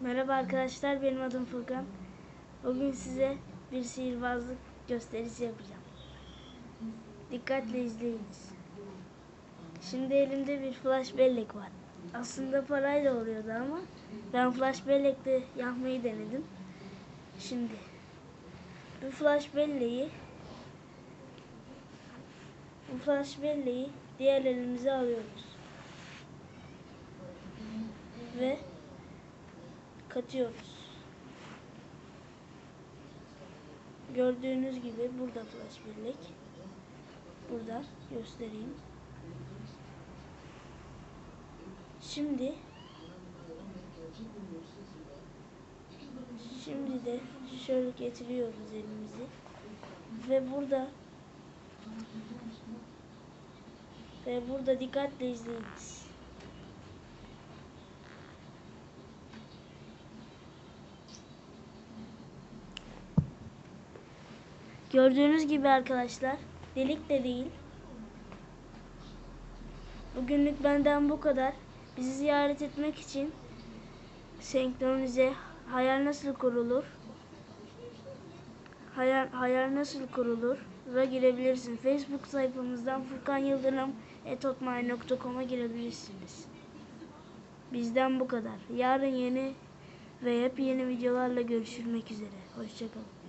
Merhaba arkadaşlar benim adım Furkan. Bugün size bir sihirbazlık gösterisi yapacağım. Dikkatle izleyiniz. Şimdi elimde bir flash bellek var. Aslında parayla oluyordu ama ben flash bellekle yapmayı denedim. Şimdi bu flash belleği bu flash belleği diğer elimize alıyoruz. Ve katıyoruz. Gördüğünüz gibi burada flash bellek. Burada göstereyim. Şimdi Şimdi de şöyle getiriyoruz elimizi ve burada ve burada dikkatle izleyiniz. Gördüğünüz gibi arkadaşlar delik de değil. Bugünlük benden bu kadar. Bizi ziyaret etmek için senkronize hayal nasıl kurulur? Hayal, hayal nasıl kurulur? Ve girebilirsin. Facebook sayfamızdan Furkan Yıldırım etotmail.com'a girebilirsiniz. Bizden bu kadar. Yarın yeni ve yepyeni videolarla görüşmek üzere. Hoşçakalın.